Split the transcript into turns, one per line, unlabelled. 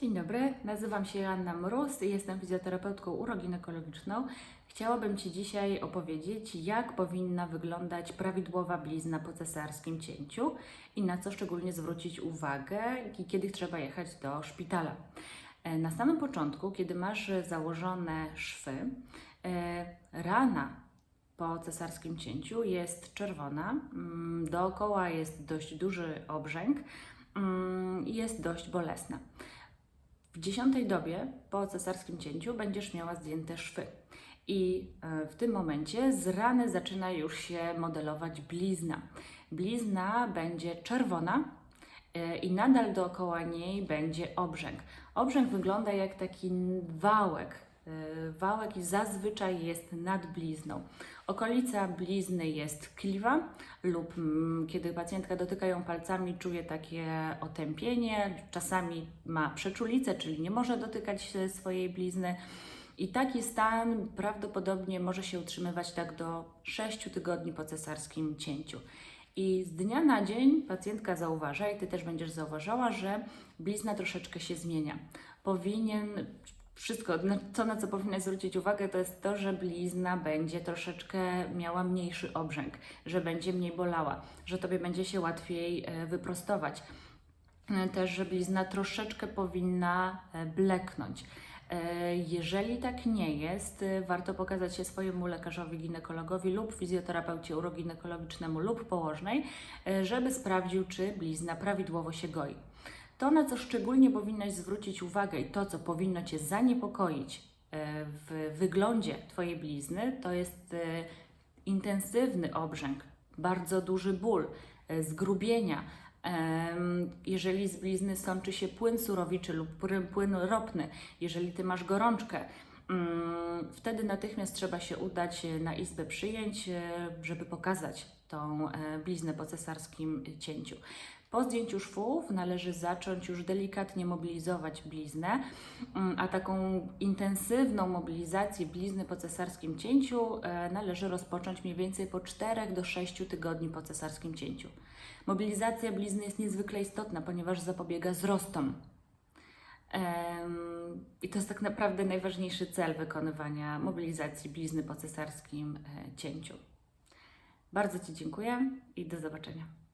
Dzień dobry, nazywam się Joanna Mróz i jestem fizjoterapeutką uroginekologiczną. Chciałabym Ci dzisiaj opowiedzieć, jak powinna wyglądać prawidłowa blizna po cesarskim cięciu i na co szczególnie zwrócić uwagę kiedy trzeba jechać do szpitala. E, Na samym początku, kiedy masz założone szwy, e, rana po cesarskim cięciu jest czerwona, mm, dookoła jest dość duży obrzęk mm, i jest dość bolesna. W dziesiątej dobie po cesarskim cięciu będziesz miała zdjęte szwy. I e, w tym momencie z rany zaczyna już się modelować blizna. Blizna będzie czerwona e, i nadal dookoła niej będzie obrzęk. Obrzęk wygląda jak taki wałek. E, Wałek i zazwyczaj jest nad blizną. Okolica blizny jest kliwa lub mm, kiedy pacjentka dotyka ją palcami, czuje takie otępienie. Czasami ma przeczulicę, czyli nie może dotykać swojej blizny. I taki stan prawdopodobnie może się utrzymywać tak do 6 tygodni po cesarskim cięciu. I z dnia na dzień pacjentka zauważa, i ty też będziesz zauważała, że blizna troszeczkę się zmienia. Powinien wszystko, to na co powinnaś zwrócić uwagę, to jest to, że blizna będzie troszeczkę miała mniejszy obrzęk, że będzie mniej bolała, że tobie będzie się łatwiej e, wyprostować. E, Też, że blizna troszeczkę powinna e, bleknąć. Jeżeli tak nie jest, warto pokazać się swojemu lekarzowi ginekologowi lub fizjoterapeucie uroginekologicznemu lub położnej, żeby sprawdził, czy blizna prawidłowo się goi. To, na co szczególnie powinnaś zwrócić uwagę i to, co powinno Cię zaniepokoić e, w wyglądzie Twojej blizny, to jest e, intensywny obrzęk, bardzo duży ból, e, zgrubienia. Jeżeli z blizny sączy się płyn surowiczy lub płyn- ropny, jeżeli Ty masz gorączkę, mm, wtedy natychmiast trzeba się udać na izbę przyjęć, żeby pokazać tą bliznę po cesarskim cięciu. Po zdjęciu szwów należy zacząć już delikatnie mobilizować bliznę, mm, a taką intensywną mobilizację blizny po cesarskim cięciu e, należy rozpocząć mniej więcej po 4 do 6 tygodni po cesarskim cięciu. Mobilizacja blizny jest niezwykle istotna, ponieważ zapobiega wzrostom. I to jest tak naprawdę najważniejszy cel wykonywania mobilizacji blizny po cesarskim e, cięciu. Bardzo Ci dziękuję i do zobaczenia.